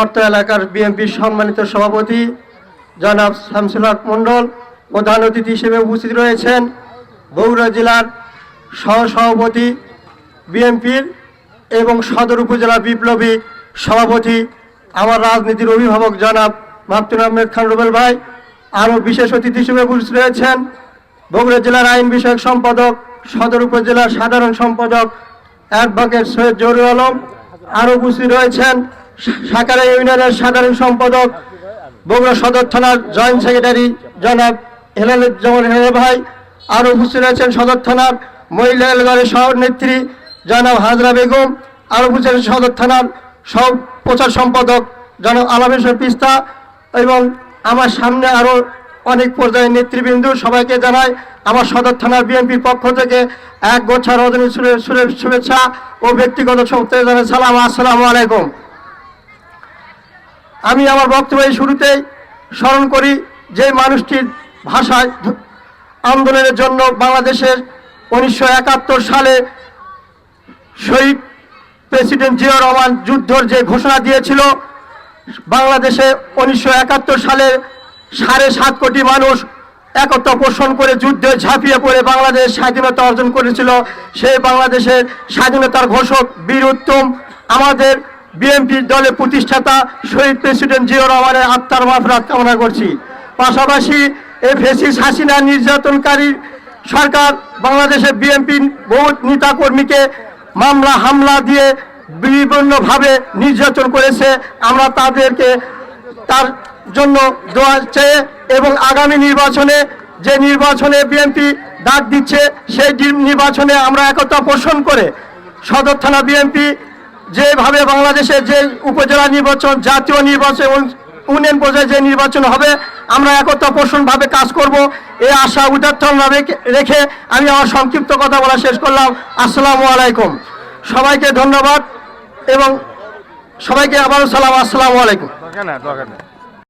অর্থ এলাকার বিএনপির সম্মানিত সভাপতি জনাব শামসুল হক মণ্ডল প্রধান অতিথি হিসেবে উপস্থিত রয়েছেন। বগুড়া জেলার সহসভাপতি বিএনপির এবং সদর উপজেলা বিপ্লবী সভাপতি আমার রাজনীতির অভিভাবক জনাব মাহতুল আহমেদ খান রুবেল ভাই, আরও বিশেষ অতিথি হিসেবে উপস্থিত রয়েছেন। বগুড়া জেলার আইন বিষয়ক সম্পাদক, সদর উপজেলার সাধারণ সম্পাদক, অ্যাডভোকেট সৈয়দ জহুরুল আলম, আরও উপস্থিত রয়েছেন। সাকারা ইউনিয়নের সাধারণ সম্পাদক, বগুড়া সদর থানার জয়েন্ট সেক্রেটারি জনাব হেলালুজ্জামান হেলাল ভাই আরও উপস্থিত রয়েছেন সদর থানার মহিলা এলাকার সহনেত্রী জনাব হাজরা বেগম আরও উপস্থিত সদর থানার সব প্রচার সম্পাদক জনাব আলামেশ্বর পিস্তা এবং আমার সামনে আরও অনেক পর্যায়ের নেতৃবৃন্দ, সবাইকে জানাই আমার সদর থানার বিএনপির পক্ষ থেকে এক গোছা রজনী শুভেচ্ছা ও ব্যক্তিগত সত্ত্বে জানাই সালাম। আসসালামু আলাইকুম। আমি আমার বক্তব্যের শুরুতেই স্মরণ করি যে মানুষটির ভাষায় আন্দোলনের জন্য বাংলাদেশের উনিশশো একাত্তর সালে শহীদ প্রেসিডেন্ট জিয়া রহমান যুদ্ধর যে ঘোষণা দিয়েছিল, বাংলাদেশে উনিশশো একাত্তর সালে সাড়ে সাত কোটি মানুষ একত্র পোষণ করে যুদ্ধে ঝাঁপিয়ে পড়ে বাংলাদেশ স্বাধীনতা অর্জন করেছিল। সেই বাংলাদেশের স্বাধীনতার ঘোষক বীর উত্তম আমাদের বিএনপির দলের প্রতিষ্ঠাতা শহীদ প্রেসিডেন্ট জিয়া রহমানের আত্মার মাফরাত কামনা করছি। পাশাপাশি এই ফেসিস হাসিনা নির্যাতনকারী সরকার বাংলাদেশের বিএনপির বহু নেতাকর্মীকে মামলা, হামলা দিয়ে বিভিন্নভাবে নির্যাতন করেছে। আমরা তাদেরকে তার জন্য দোয়া চেয়ে এবং আগামী নির্বাচনে যে নির্বাচনে বিএনপি ডাক দিচ্ছে, সেই নির্বাচনে আমরা একতা পোষণ করে সদর থানা বিএনপি যেভাবে বাংলাদেশের যে উপজেলা নির্বাচন, জাতীয় নির্বাচন ইউনিয়ন পর্যায়ে যে নির্বাচন হবে, আমরা একতা পোষণভাবে কাজ করব। এই আশা উদার্থন রেখে আমি আমার সংক্ষিপ্ত কথা বলা শেষ করলাম। আসসালামু আলাইকুম। সবাইকে ধন্যবাদ এবং সবাইকে আবারও সালাম। আসসালামু আলাইকুম।